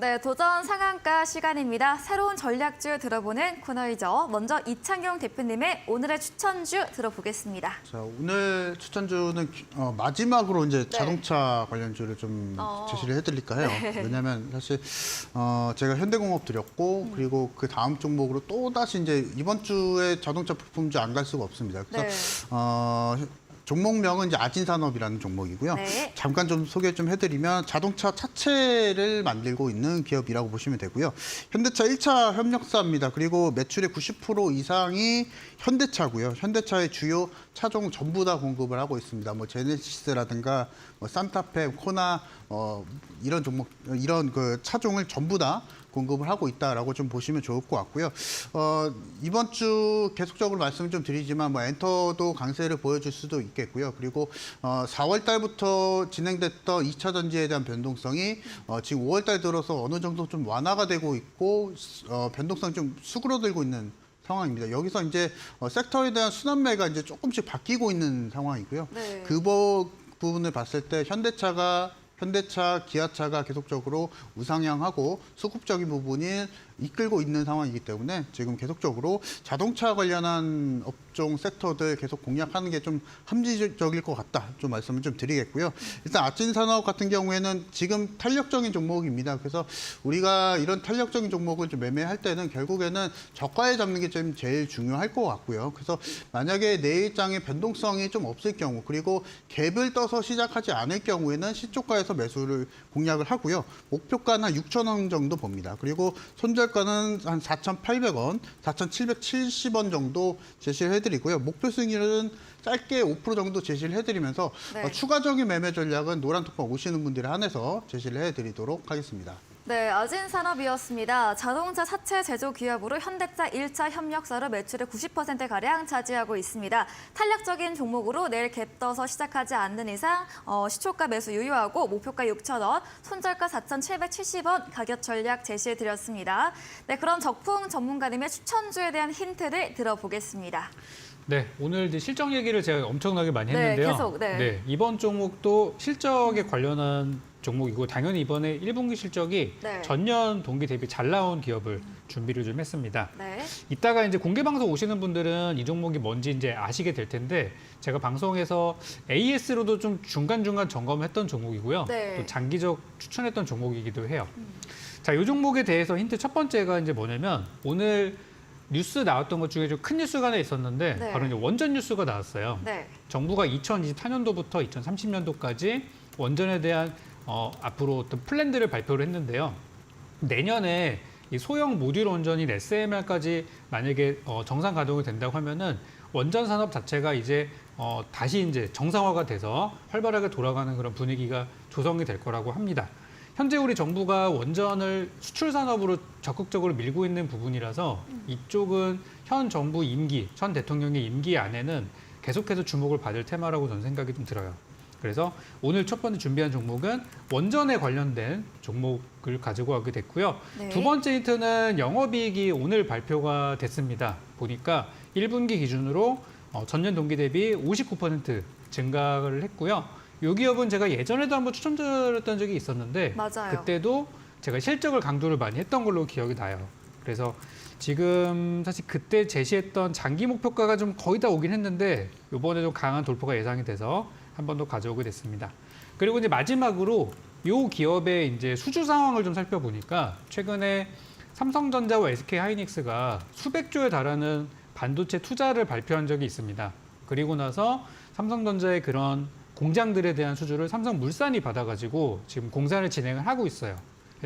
네, 도전 상한가 시간입니다. 새로운 전략주 들어보는 코너이죠. 먼저 이창용 대표님의 오늘의 추천주 들어보겠습니다. 자, 오늘 추천주는 기- 어, 마지막으로 이제 네. 자동차 관련주를 좀 어. 제시를 해드릴까요? 왜냐하면 사실 어, 제가 현대공업 드렸고 음. 그리고 그 다음 종목으로 또 다시 이제 이번 주에 자동차 부품주 안 갈 수가 없습니다. 그래서 네. 어, 종목명은 이제 아진산업이라는 종목이고요. 네. 잠깐 좀 소개 좀 해드리면 자동차 차체를 만들고 있는 기업이라고 보시면 되고요. 현대차 1차 협력사입니다. 그리고 매출의 90% 이상이 현대차고요. 현대차의 주요 차종 전부 다 공급을 하고 있습니다. 뭐 제네시스라든가 뭐 산타페, 코나 어, 이런 종목 이런 그 차종을 전부 다 공급을 하고 있다라고 좀 보시면 좋을 것 같고요. 어, 이번 주 계속적으로 말씀을 좀 드리지만 뭐 엔터도 강세를 보여줄 수도 있겠고요. 그리고 어, 4월 달부터 진행됐던 2차 전지에 대한 변동성이 어, 지금 5월 달 들어서 어느 정도 좀 완화가 되고 있고 어, 변동성 좀 수그러들고 있는 상황입니다. 여기서 이제 어, 섹터에 대한 순환매가 이제 조금씩 바뀌고 있는 상황이고요. 네. 그 부- 부분을 봤을 때 현대차가 현대차, 기아차가 계속적으로 우상향하고 수급적인 부분이 이끌고 있는 상황이기 때문에 지금 계속적으로 자동차 관련한 업종 섹터들 계속 공략하는 게 좀 합리적일 것 같다. 좀 말씀을 좀 드리겠고요. 일단 아찐산업 같은 경우에는 지금 탄력적인 종목입니다. 그래서 우리가 이런 탄력적인 종목을 좀 매매할 때는 결국에는 저가에 잡는 게 좀 제일 중요할 것 같고요. 그래서 만약에 내일장의 변동성이 좀 없을 경우 그리고 갭을 떠서 시작하지 않을 경우에는 시초가에서 매수를 공략을 하고요. 목표가는 한 6천 원 정도 봅니다. 그리고 손절 가는 한 4,800원, 4,770원 정도 제시를 해드리고요. 목표 수익률은 짧게 5% 정도 제시를 해드리면서 네. 어, 추가적인 매매 전략은 노란 톡방 오시는 분들에 한해서 제시를 해드리도록 하겠습니다. 네, 아진 산업이었습니다. 자동차 사체 제조 기업으로 현대차 1차 협력사로 매출의 90%가량 차지하고 있습니다. 탄력적인 종목으로 내일 갭 떠서 시작하지 않는 이상 어, 시초가 매수 유효하고 목표가 6,000원, 손절가 4,770원 가격 전략 제시해드렸습니다. 네, 그럼 적풍 전문가님의 추천주에 대한 힌트를 들어보겠습니다. 네, 오늘 이제 실적 얘기를 제가 엄청나게 많이 네, 했는데요. 계속, 네. 이번 종목도 실적에 관련한 종목이고 당연히 이번에 1분기 실적이 네. 전년 동기 대비 잘 나온 기업을 준비를 좀 했습니다. 네. 이따가 이제 공개 방송 오시는 분들은 이 종목이 뭔지 이제 아시게 될 텐데 제가 방송에서 AS로도 좀 중간중간 점검했던 종목이고요. 네. 또 장기적 추천했던 종목이기도 해요. 자, 이 종목에 대해서 힌트 첫 번째가 이제 뭐냐면 오늘 뉴스 나왔던 것 중에 좀 큰 뉴스가 하나 있었는데 네. 바로 이제 원전 뉴스가 나왔어요. 네. 정부가 2024년도부터 2030년도까지 원전에 대한 어, 앞으로 어떤 플랜들을 발표를 했는데요. 내년에 이 소형 모듈 원전인 SMR까지 만약에 어, 정상 가동이 된다고 하면은 원전 산업 자체가 이제 어, 다시 이제 정상화가 돼서 활발하게 돌아가는 그런 분위기가 조성이 될 거라고 합니다. 현재 우리 정부가 원전을 수출 산업으로 적극적으로 밀고 있는 부분이라서 이쪽은 현 정부 임기, 현 대통령의 임기 안에는 계속해서 주목을 받을 테마라고 저는 생각이 좀 들어요. 그래서 오늘 첫 번째 준비한 종목은 원전에 관련된 종목을 가지고 가게 됐고요. 네. 두 번째 힌트는 영업이익이 오늘 발표가 됐습니다. 보니까 1분기 기준으로 어, 전년 동기 대비 59% 증가를 했고요. 이 기업은 제가 예전에도 한번 추천드렸던 적이 있었는데 맞아요. 그때도 제가 실적을 강조를 많이 했던 걸로 기억이 나요. 그래서 지금 사실 그때 제시했던 장기 목표가가 좀 거의 다 오긴 했는데 이번에 좀 강한 돌파가 예상이 돼서 한 번 더 가져오게 됐습니다. 그리고 이제 마지막으로 이 기업의 이제 수주 상황을 좀 살펴보니까 최근에 삼성전자와 SK 하이닉스가 수백 조에 달하는 반도체 투자를 발표한 적이 있습니다. 그리고 나서 삼성전자의 그런 공장들에 대한 수주를 삼성물산이 받아가지고 지금 공사를 진행을 하고 있어요.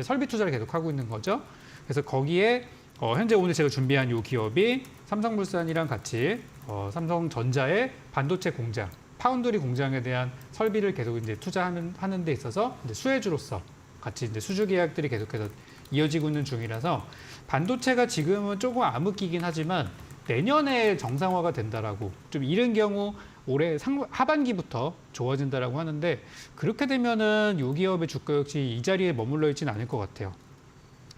설비 투자를 계속 하고 있는 거죠. 그래서 거기에 어, 현재 오늘 제가 준비한 이 기업이 삼성물산이랑 같이 어, 삼성전자의 반도체 공장, 파운드리 공장에 대한 설비를 계속 이제 투자하는 하는 데 있어서 이제 수혜주로서 같이 이제 수주 계약들이 계속해서 이어지고 있는 중이라서 반도체가 지금은 조금 암흑기긴 하지만 내년에 정상화가 된다라고 좀 이른 경우 올해 상, 하반기부터 좋아진다라고 하는데 그렇게 되면은 이 기업의 주가 역시 이 자리에 머물러 있지는 않을 것 같아요.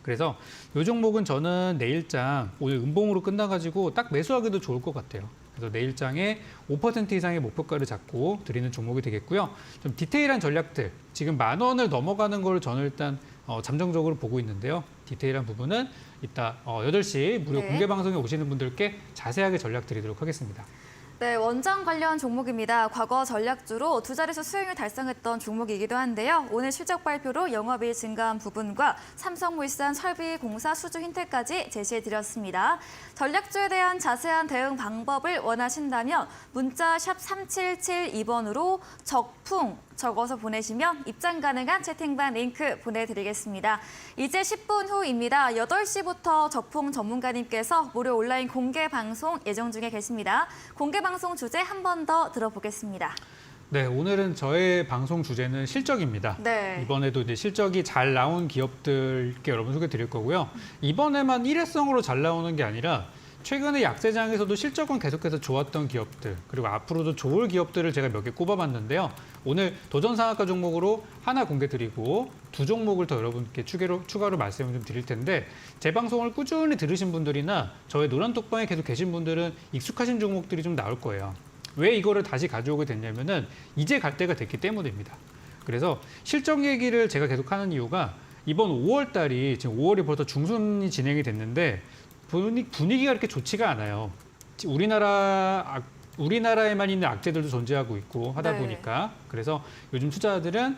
그래서 이 종목은 저는 내일장 오늘 음봉으로 끝나가지고 딱 매수하기도 좋을 것 같아요. 그래서 내일장에 5% 이상의 목표가를 잡고 드리는 종목이 되겠고요. 좀 디테일한 전략들 지금 만 원을 넘어가는 걸 저는 일단 어, 잠정적으로 보고 있는데요. 디테일한 부분은 이따 어, 8시 무료 네. 공개 방송에 오시는 분들께 자세하게 전략 드리도록 하겠습니다. 네, 원장 관련 종목입니다. 과거 전략주로 두 자릿수 수익을 달성했던 종목이기도 한데요. 오늘 실적 발표로 영업이익 증가한 부분과 삼성물산 설비공사 수주 힌트까지 제시해드렸습니다. 전략주에 대한 자세한 대응 방법을 원하신다면 문자 샵 3772번으로 적풍 적어서 보내시면 입장 가능한 채팅방 링크 보내드리겠습니다. 이제 10분 후입니다. 8시부터 적풍 전문가님께서 무료 온라인 공개 방송 예정 중에 계십니다. 공개 방송 주제 한 번 더 들어보겠습니다. 네, 오늘은 저의 방송 주제는 실적입니다. 네. 이번에도 이제 실적이 잘 나온 기업들께 여러분 소개 드릴 거고요. 이번에만 일회성으로 잘 나오는 게 아니라 최근에 약세장에서도 실적은 계속해서 좋았던 기업들 그리고 앞으로도 좋을 기업들을 제가 몇 개 꼽아봤는데요. 오늘 도전 상한가 종목으로 하나 공개 드리고 두 종목을 더 여러분께 추가로, 추가로 말씀을 좀 드릴 텐데 제 방송을 꾸준히 들으신 분들이나 저의 노란 톡방에 계속 계신 분들은 익숙하신 종목들이 좀 나올 거예요. 왜 이거를 다시 가져오게 됐냐면은 이제 갈 때가 됐기 때문입니다. 그래서 실적 얘기를 제가 계속 하는 이유가 이번 5월 달이 지금 5월이 벌써 중순이 진행이 됐는데 분위- 분위기가 이렇게 좋지가 않아요. 지- 우리나라 악- 우리나라에만 있는 악재들도 존재하고 있고 하다 네. 보니까 그래서 요즘 투자들은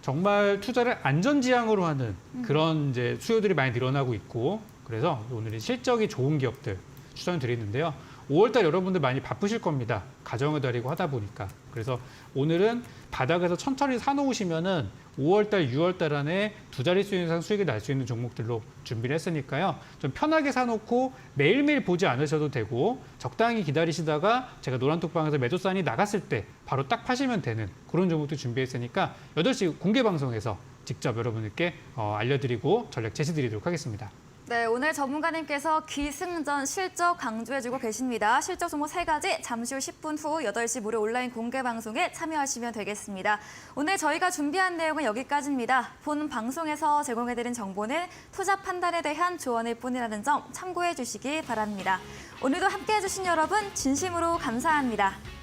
정말 투자를 안전지향으로 하는 그런 이제 수요들이 많이 늘어나고 있고 그래서 오늘은 실적이 좋은 기업들 추천을 드리는데요. 5월달 여러분들 많이 바쁘실 겁니다. 가정의 달이고 하다 보니까. 그래서 오늘은 바닥에서 천천히 사놓으시면은 5월달, 6월달 안에 두 자릿수 이상 수익이 날 수 있는 종목들로 준비를 했으니까요. 좀 편하게 사놓고 매일매일 보지 않으셔도 되고 적당히 기다리시다가 제가 노란톡방에서 매도산이 나갔을 때 바로 딱 파시면 되는 그런 종목도 준비했으니까 8시 공개 방송에서 직접 여러분들께 어, 알려드리고 전략 제시드리도록 하겠습니다. 네, 오늘 전문가님께서 기승전 실적 강조해주고 계십니다. 실적 종목 세 가지 잠시 후 10분 후 8시 무료 온라인 공개 방송에 참여하시면 되겠습니다. 오늘 저희가 준비한 내용은 여기까지입니다. 본 방송에서 제공해드린 정보는 투자 판단에 대한 조언일 뿐이라는 점 참고해 주시기 바랍니다. 오늘도 함께해 주신 여러분 진심으로 감사합니다.